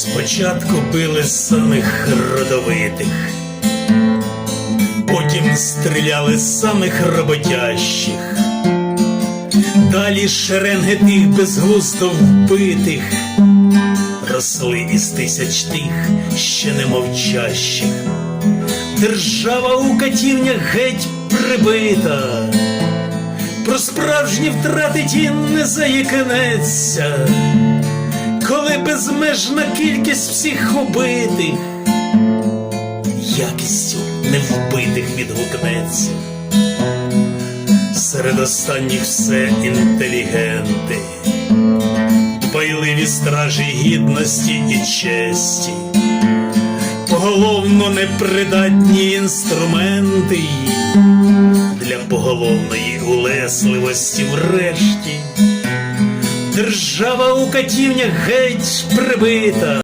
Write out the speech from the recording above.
Спочатку били самих родовитих, потім стріляли самих роботящих, далі шеренги тих безглуздо вбитих, росли із тисяч тих, ще не мовчащих. Держава у катівнях геть прибита, про справжні втрати ті не заїкнеться безмежна кількість всіх убитих, якістю невбитих відгукнеться. Серед останніх все інтелігенти, дбайливі стражі гідності і честі, поголовно непридатні інструменти для поголовної улесливості врешті. Держава у катівнях геть прибита.